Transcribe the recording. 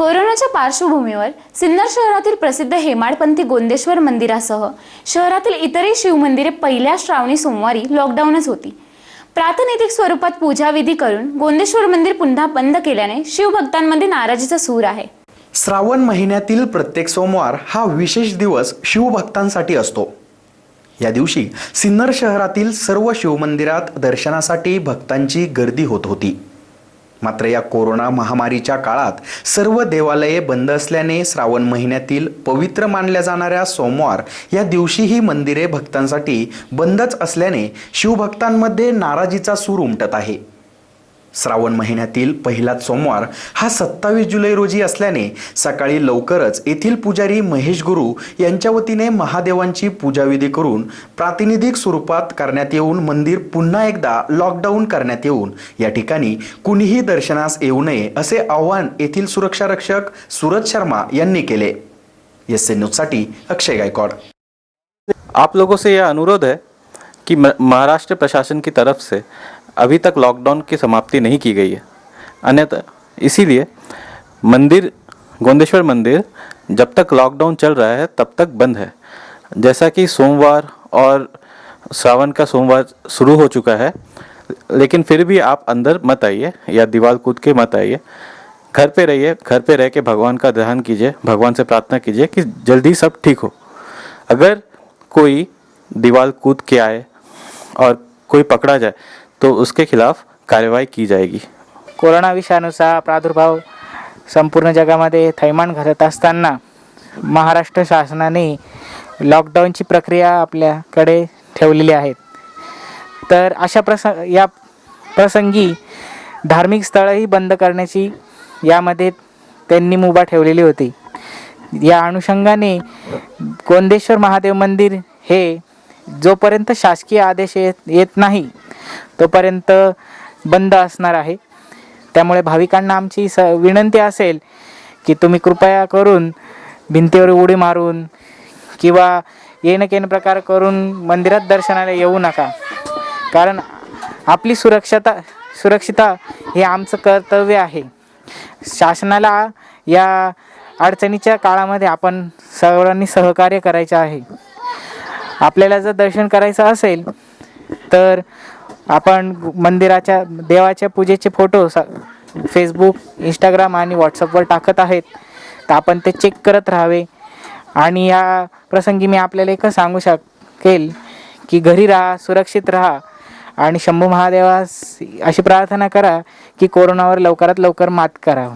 कोरोनाच्या पार्श्वभूमीवर सिन्नर शहरातील प्रसिद्ध हेमाडपंथी गोंदेश्वर मंदिरासह शहरातील इतरही शिवमंदिरे पहिल्या श्रावणी सोमवारी लॉकडाऊनच होती. प्रातिनिधिक स्वरूपात पूजाविधी करून गोंदेश्वर मंदिर पुन्हा बंद केल्याने शिवभक्तांमध्ये नाराजीचा सूर आहे. श्रावण महिन्यातील प्रत्येक सोमवार हा विशेष दिवस शिवभक्तांसाठी असतो. या दिवशी सिन्नर शहरातील सर्व शिवमंदिरात दर्शनासाठी भक्तांची गर्दी होत होती. मात्र या कोरोना महामारीच्या काळात सर्व देवालये बंद असल्याने श्रावण महिन्यातील पवित्र मानल्या जाणाऱ्या सोमवार या दिवशीही मंदिरे भक्तांसाठी बंदच असल्याने शिवभक्तांमध्ये नाराजीचा सूर उमटत आहे. श्रावण महिन्यातील पहिला सोमवार हा सत्तावीस जुलै रोजी असल्याने सकाळी लवकरच येथील पुजारी महेश गुरु यांच्या वतीने महादेवांची पूजाविधी करून प्रातिनिधिक स्वरूपात करण्यात येऊन मंदिर पुन्हा एकदा लॉकडाऊन करण्यात येऊन या ठिकाणी कुणीही दर्शनास येऊ नये असे आवाहन येथील सुरक्षा रक्षक सूरज शर्मा यांनी केले. एस एन न्यूजसाठी अक्षय गायकवाड. आप लोगों से यह अनुरोध है कि महाराष्ट्र प्रशासन की तरफ से अभी तक लॉकडाउन की समाप्ति नहीं की गई है। अन्यथा, इसीलिए मंदिर गोंदेश्वर मंदिर जब तक लॉकडाउन चल रहा है, तब तक बंद है। जैसा कि सोमवार और श्रावण का सोमवार शुरू हो चुका है, लेकिन फिर भी आप अंदर मत आइए या दीवार कूद के मत आइए। घर पे रहिए, घर पे रह के भगवान का ध्यान कीजिए, भगवान से प्रार्थना कीजिए कि जल्दी सब ठीक हो। अगर कोई दीवार कूद के आए और कोई पकड़ा जाए तो उसके खिलाफ कार्यवाही की जाएगी। कोरोना विषाणूचा प्रादुर्भाव संपूर्ण जगामध्ये थैमान घालत असताना महाराष्ट्र शासनाने लॉकडाऊनची प्रक्रिया आपल्याकडे ठेवलेली आहे. तर अशा प्रसंग या प्रसंगी धार्मिक स्थळंही बंद करण्याची यामध्ये त्यांनी मुभा ठेवलेली होती. या अनुषंगाने गोंदेश्वर महादेव मंदिर हे जोपर्यंत शासकीय आदेश येत येत नाही तोपर्यंत बंद असणार आहे. त्यामुळे भाविकांना आमची स विनंती असेल की तुम्ही कृपया करून भिंतीवर उडी मारून किंवा येणं केन प्रकार करून मंदिरात दर्शनाला येऊ नका. कारण आपली सुरक्षता सुरक्षिता हे आमचं कर्तव्य आहे. शासनाला या अडचणीच्या काळामध्ये आपण सर्वांनी सहकार्य करायचे आहे. आपल्याला जर दर्शन करायचं असेल तर आपण मंदिराच्या देवाच्या पूजेचे फोटो स फेसबुक इंस्टाग्राम आणि व्हॉट्सअपवर टाकत आहेत. तर आपण ते चेक करत राहावे. आणि या प्रसंगी मी आपल्याला एकच सांगू शकेल की घरी राहा सुरक्षित राहा आणि शंभू महादेवास अशी प्रार्थना करा की कोरोनावर लवकरात लवकर मात करा